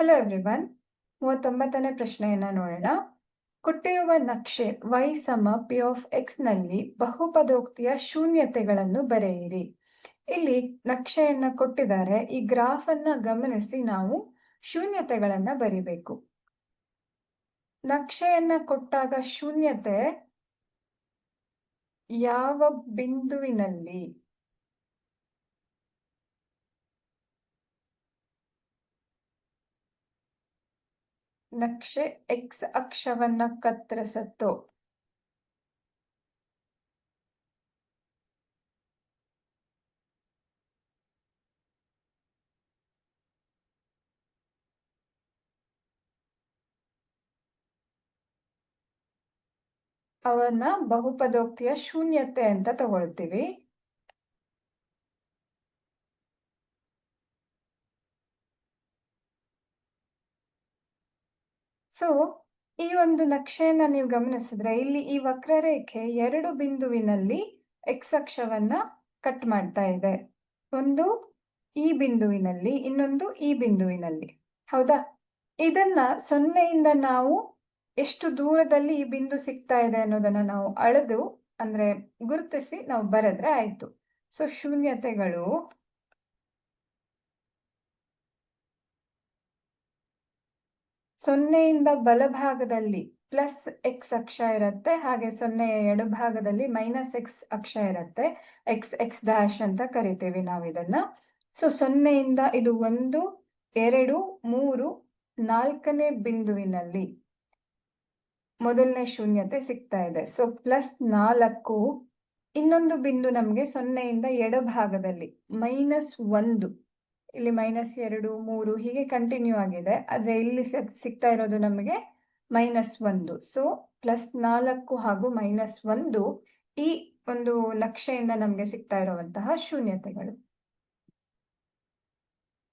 Hello everyone ಮೂವತ್ತೊಂಬತ್ತನೇ ಪ್ರಶ್ನೆಯನ್ನು ನೋಡೋಣ. ಕೊಟ್ಟಿರುವ ನಕ್ಷೆ ವೈ ಸಮ ಪಿ ಆಫ್ ಎಕ್ಸ್ನಲ್ಲಿ ಬಹುಪದೋಕ್ತಿಯ ಶೂನ್ಯತೆಗಳನ್ನು ಬರೆಯಿರಿ. ಇಲ್ಲಿ ನಕ್ಷೆಯನ್ನ ಕೊಟ್ಟಿದ್ದಾರೆ. ಈ ಗ್ರಾಫ್ ಅನ್ನ ಗಮನಿಸಿ ನಾವು ಶೂನ್ಯತೆಗಳನ್ನ ಬರಿಬೇಕು. ನಕ್ಷೆಯನ್ನ ಕೊಟ್ಟಾಗ ಶೂನ್ಯತೆ ಯಾವ ಬಿಂದುವಿನಲ್ಲಿ? ನಕ್ಷೆ ಎಕ್ಸ್ ಅಕ್ಷವನ್ನ ಕತ್ತರಿಸತ್ತು. ಅವನ್ನ ಬಹುಪದೋಕ್ತಿಯ ಶೂನ್ಯತೆ ಅಂತ ತಗೊಳ್ತೀವಿ. ಸೊ ಈ ಒಂದು ನಕ್ಷೆಯನ್ನ ನೀವು ಗಮನಿಸಿದ್ರೆ ಇಲ್ಲಿ ಈ ವಕ್ರರೇಖೆ ಎರಡು ಬಿಂದುವಿನಲ್ಲಿ ಎಕ್ಸ್ ಅಕ್ಷವನ್ನ ಕಟ್ ಮಾಡ್ತಾ ಇದೆ. ಒಂದು ಈ ಬಿಂದುವಿನಲ್ಲಿ, ಇನ್ನೊಂದು ಈ ಬಿಂದುವಿನಲ್ಲಿ. ಹೌದಾ? ಇದನ್ನ ಸೊನ್ನೆಯಿಂದ ನಾವು ಎಷ್ಟು ದೂರದಲ್ಲಿ ಈ ಬಿಂದು ಸಿಗ್ತಾ ಇದೆ ಅನ್ನೋದನ್ನ ನಾವು ಅಳೆದು ಅಂದ್ರೆ ಗುರುತಿಸಿ ನಾವು ಬರೆದ್ರೆ ಆಯ್ತು. ಸೊ ಶೂನ್ಯತೆಗಳು ಸೊನ್ನೆಯಿಂದ ಬಲಭಾಗದಲ್ಲಿ ಪ್ಲಸ್ ಎಕ್ಸ್ ಅಕ್ಷ ಇರುತ್ತೆ, ಹಾಗೆ ಸೊನ್ನೆಯ ಎಡಭಾಗದಲ್ಲಿ ಮೈನಸ್ ಎಕ್ಸ್ ಅಕ್ಷ ಇರುತ್ತೆ. ಎಕ್ಸ್ ಎಕ್ಸ್ ಡ್ಯಾಶ್ ಅಂತ ಕರಿತೀವಿ ನಾವು ಇದನ್ನ. ಸೊ ಸೊನ್ನೆಯಿಂದ ಇದು ಒಂದು, ಎರಡು, ಮೂರು, ನಾಲ್ಕನೇ ಬಿಂದುವಿನಲ್ಲಿ ಮೊದಲನೇ ಶೂನ್ಯತೆ ಸಿಗ್ತಾ ಇದೆ. ಸೊ ಪ್ಲಸ್ ನಾಲ್ಕು, ಇನ್ನೊಂದು ಬಿಂದು ನಮಗೆ ಸೊನ್ನೆಯಿಂದ ಎಡಭಾಗದಲ್ಲಿ ಮೈನಸ್ ಒಂದು. ಇಲ್ಲಿ ಮೈನಸ್ ಎರಡು, ಮೂರು ಹೀಗೆ ಕಂಟಿನ್ಯೂ ಆಗಿದೆ. ಆದರೆ ಇಲ್ಲಿ ಸಿಗ್ತಾ ಇರೋದು ನಮಗೆ ಮೈನಸ್ ಒಂದು. ಸೊ ಪ್ಲಸ್ ನಾಲ್ಕು ಹಾಗೂ ಮೈನಸ್ ಒಂದು ಈ ಒಂದು ನಕ್ಷೆಯಿಂದ ನಮಗೆ ಸಿಗ್ತಾ ಇರುವಂತಹ ಶೂನ್ಯತೆಗಳು.